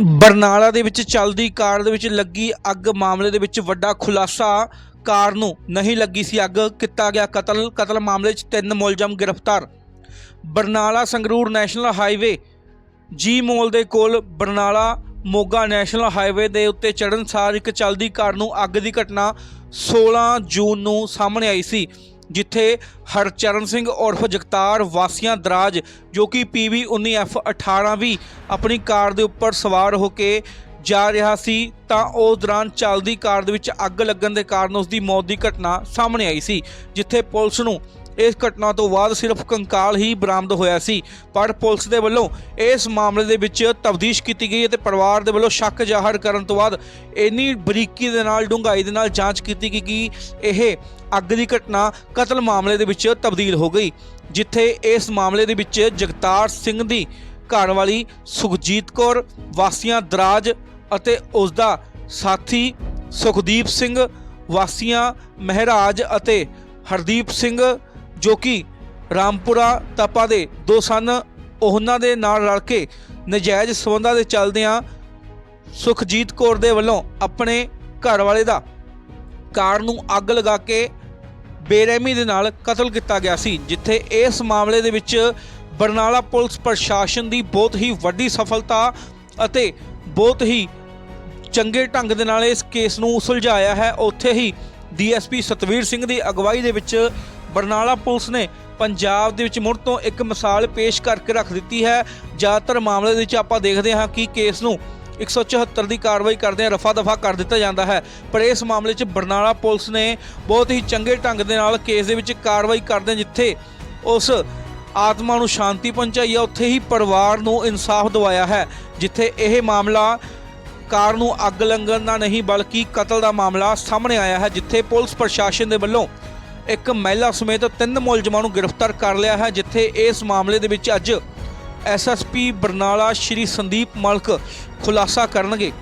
ਬਰਨਾਲਾ ਦੇ ਵਿੱਚ ਚੱਲਦੀ ਕਾਰ ਦੇ ਵਿੱਚ ਲੱਗੀ ਅੱਗ। ਮਾਮਲੇ ਦੇ ਵਿੱਚ ਵੱਡਾ ਖੁਲਾਸਾ। ਕਾਰ ਨੂੰ ਨਹੀਂ ਲੱਗੀ ਸੀ ਅੱਗ। ਕੀਤਾ ਗਿਆ ਕਤਲ। ਕਤਲ ਮਾਮਲੇ 'ਚ ਤਿੰਨ ਮੁਲਜ਼ਮ ਗ੍ਰਿਫਤਾਰ। Barnala Sangrur national highway. ਜੀ ਮੋਲ ਦੇ ਕੋਲ ਬਰਨਾਲਾ ਮੋਗਾ ਨੈਸ਼ਨਲ ਹਾਈਵੇ ਦੇ ਉੱਤੇ ਚੜ੍ਹਨ ਸਾਰ ਇੱਕ ਚੱਲਦੀ ਕਾਰ ਨੂੰ ਅੱਗ ਦੀ ਘਟਨਾ 16 ਜੂਨ ਨੂੰ ਸਾਹਮਣੇ ਆਈ ਸੀ। ਜਿੱਥੇ ਹਰਚਰਨ ਸਿੰਘ ਉਰਫ ਜਗਤਾਰ ਵਾਸੀਆਂ ਦਰਾਜ, ਜੋ ਕਿ PV 19F18 ਵੀ ਆਪਣੀ ਕਾਰ ਦੇ ਉੱਪਰ ਸਵਾਰ ਹੋ ਕੇ ਜਾ ਰਿਹਾ ਸੀ, ਤਾਂ ਉਸ ਦੌਰਾਨ ਚੱਲਦੀ ਕਾਰ ਦੇ ਵਿੱਚ ਅੱਗ ਲੱਗਣ ਦੇ ਕਾਰਨ ਉਸ ਦੀ ਮੌਤ ਦੀ ਘਟਨਾ ਸਾਹਮਣੇ ਆਈ ਸੀ, ਜਿੱਥੇ ਪੁਲਿਸ ਨੂੰ ਇਸ ਘਟਨਾ ਤੋਂ ਬਾਅਦ ਸਿਰਫ ਕੰਕਾਲ ਹੀ ਬਰਾਮਦ ਹੋਇਆ ਸੀ। ਪਰ ਪੁਲਿਸ ਦੇ ਵੱਲੋਂ ਇਸ ਮਾਮਲੇ ਦੇ ਵਿੱਚ ਤਬਦੀਸ਼ ਕੀਤੀ ਗਈ ਅਤੇ ਪਰਿਵਾਰ ਦੇ ਵੱਲੋਂ ਸ਼ੱਕ ਜ਼ਾਹਰ ਕਰਨ ਤੋਂ ਬਾਅਦ ਇੰਨੀ ਬਰੀਕੀ ਦੇ ਨਾਲ, ਡੂੰਘਾਈ ਦੇ ਨਾਲ ਜਾਂਚ ਕੀਤੀ ਗਈ ਕਿ ਇਹ ਅੱਗ ਦੀ ਘਟਨਾ ਕਤਲ ਮਾਮਲੇ ਦੇ ਵਿੱਚ ਤਬਦੀਲ ਹੋ ਗਈ, ਜਿੱਥੇ ਇਸ ਮਾਮਲੇ ਦੇ ਵਿੱਚ ਜਗਤਾਰ ਸਿੰਘ ਦੀ ਘਰ ਵਾਲੀ ਸੁਖਜੀਤ ਕੌਰ, ਵਾਸੀਆਂ ਦਰਾਜ ਅਤੇ ਉਸ ਦਾ ਸਾਥੀ ਸੁਖਦੀਪ ਸਿੰਘ, ਵਾਸੀਆਂ ਮਹਿਰਾਜ ਅਤੇ ਹਰਦੀਪ ਸਿੰਘ ਜੋ ਕਿ ਰਾਮਪੁਰਾ ਤਪਾ ਦੇ ਦੋ ਸਨ, ਉਹਨਾਂ ਦੇ ਨਾਲ ਰਲ ਕੇ ਨਜਾਇਜ਼ ਸਬੰਧਾਂ ਦੇ ਚੱਲਦਿਆਂ ਸੁਖਜੀਤ ਕੌਰ ਦੇ ਵੱਲੋਂ ਆਪਣੇ ਘਰ ਵਾਲੇ ਦਾ ਕਾਰ ਨੂੰ ਅੱਗ ਲਗਾ ਕੇ ਬੇਰਹਿਮੀ ਦੇ ਨਾਲ ਕਤਲ ਕੀਤਾ ਗਿਆ ਸੀ, ਜਿੱਥੇ ਇਸ ਮਾਮਲੇ ਦੇ ਵਿੱਚ ਬਰਨਾਲਾ ਪੁਲਿਸ ਪ੍ਰਸ਼ਾਸਨ ਦੀ ਬਹੁਤ ਹੀ ਵੱਡੀ ਸਫਲਤਾ ਅਤੇ ਬਹੁਤ ਹੀ ਚੰਗੇ ਢੰਗ ਦੇ ਨਾਲ ਇਸ ਕੇਸ ਨੂੰ ਸੁਲਝਾਇਆ ਹੈ। ਉੱਥੇ ਹੀ ਡੀਐਸਪੀ ਸਤਵੀਰ ਸਿੰਘ ਦੀ ਅਗਵਾਈ ਦੇ ਵਿੱਚ ਬਰਨਾਲਾ ਪੁਲਿਸ ਨੇ ਪੰਜਾਬ ਦੇ ਵਿੱਚ ਮੁੜ ਤੋਂ ਇੱਕ ਮਿਸਾਲ ਪੇਸ਼ ਕਰਕੇ ਰੱਖ ਦਿੱਤੀ ਹੈ। ਜ਼ਿਆਦਾਤਰ ਮਾਮਲੇ ਦੇ ਵਿੱਚ ਆਪਾਂ ਦੇਖਦੇ ਹਾਂ ਕਿ ਕੇਸ ਨੂੰ 174 ਦੀ ਕਾਰਵਾਈ ਕਰਦੇ ਆ ਰਫਾ ਦਫਾ ਕਰ ਦਿੱਤਾ ਜਾਂਦਾ ਹੈ। ਪਰ ਇਸ ਮਾਮਲੇ 'ਚ ਬਰਨਾਲਾ ਪੁਲਿਸ ਨੇ ਬਹੁਤ ਹੀ ਚੰਗੇ ਢੰਗ ਦੇ ਨਾਲ ਕੇਸ ਦੇ ਵਿੱਚ ਕਾਰਵਾਈ ਕਰਦੇ ਜਿੱਥੇ ਉਸ ਆਤਮਾ ਨੂੰ ਸ਼ਾਂਤੀ ਪਹੁੰਚਾਈ ਹੈ ਉੱਥੇ ਹੀ ਪਰਿਵਾਰ ਨੂੰ ਇਨਸਾਫ ਦਿਵਾਇਆ ਹੈ, ਜਿੱਥੇ ਇਹ ਮਾਮਲਾ ਕਾਰ ਨੂੰ ਅੱਗ ਲੰਗਣ ਦਾ ਨਹੀਂ ਬਲਕਿ ਕਤਲ ਦਾ ਮਾਮਲਾ ਸਾਹਮਣੇ ਆਇਆ ਹੈ, ਜਿੱਥੇ ਪੁਲਿਸ ਪ੍ਰਸ਼ਾਸਨ ਦੇ ਵੱਲੋਂ ਇੱਕ ਮਹਿਲਾ ਸਮੇਤ ਤਿੰਨ ਮੁਲਜ਼ਮਾਂ ਨੂੰ ਗ੍ਰਿਫਤਾਰ ਕਰ ਲਿਆ ਹੈ, ਜਿੱਥੇ ਇਸ ਮਾਮਲੇ ਦੇ ਵਿੱਚ ਅੱਜ ਐਸਐਸਪੀ ਬਰਨਾਲਾ ਸ਼੍ਰੀ ਸੰਦੀਪ ਮਲਕ ਖੁਲਾਸਾ ਕਰਨਗੇ।